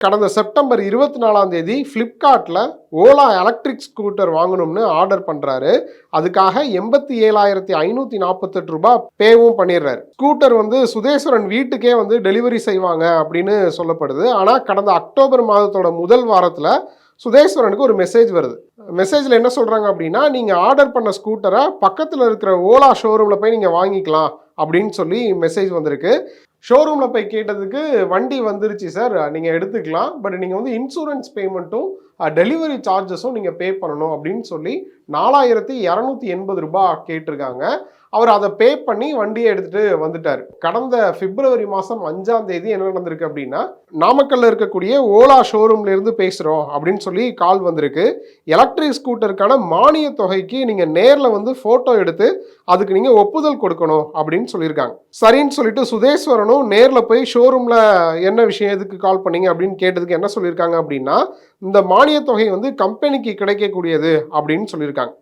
கடந்த செப்டம்பர் இருபத்தி நாலாம் தேதி ஃப்ளிப்கார்ட்டில் ஓலா எலக்ட்ரிக் ஸ்கூட்டர் வாங்கணும்னு ஆர்டர் பண்ணுறாரு அதுக்காக எண்பத்தி ஏழாயிரத்தி ஐநூற்றி நாற்பத்தெட்டு ரூபாய் பேவும் பண்ணிடுறாரு. ஸ்கூட்டர் வந்து சுதேஸ்வரன் வீட்டுக்கே வந்து டெலிவரி செய்வாங்க அப்படின்னு சொல்லப்படுது. ஆனால் கடந்த அக்டோபர் மாதத்தோட முதல் வாரத்தில் சுதேஸ்வரனுக்கு ஒரு மெசேஜ் வருது. மெசேஜில் என்ன சொல்கிறாங்க அப்படின்னா நீங்கள் ஆர்டர் பண்ண ஸ்கூட்டரை பக்கத்தில் இருக்கிற ஓலா ஷோரூமில் போய் நீங்கள் வாங்கிக்கலாம் அப்படின்னு சொல்லி மெசேஜ் வந்திருக்கு. ஷோரூமில் போய் கேட்டதுக்கு வண்டி வந்துருச்சு சார் நீங்கள் எடுத்துக்கலாம். பட் நீங்கள் வந்து இன்சூரன்ஸ் பேமெண்ட்டும் டெலிவரி சார்ஜஸும் நீங்கள் பே பண்ணணும் அப்படின்னு சொல்லி நாலாயிரத்தி இரநூத்தி எண்பது ரூபாய் கேட்டிருக்காங்க. அவர் அதை பே பண்ணி வண்டியை எடுத்துட்டு வந்துட்டார். கடந்த பிப்ரவரி மாதம் அஞ்சாம் தேதி என்ன நடந்திருக்கு அப்படின்னா நாமக்கல்ல இருக்கக்கூடிய ஓலா ஷோரூம்ல இருந்து பேசுகிறோம் அப்படின்னு சொல்லி கால் வந்திருக்கு. எலக்ட்ரிக் ஸ்கூட்டருக்கான மானிய தொகைக்கு நீங்கள் நேரில் வந்து ஃபோட்டோ எடுத்து அதுக்கு நீங்கள் ஒப்புதல் கொடுக்கணும் அப்படின்னு சொல்லியிருக்காங்க. சரின்னு சொல்லிட்டு சுதேஸ்வரனும் நேரில் போய் ஷோரூமில் என்ன விஷயம் எதுக்கு கால் பண்ணீங்க அப்படின்னு கேட்டதுக்கு என்ன சொல்லியிருக்காங்க அப்படின்னா இந்த மானியத் தொகை வந்து கம்பெனிக்கு கிடைக்கக்கூடியது அப்படின்னு சொல்லியிருக்காங்க.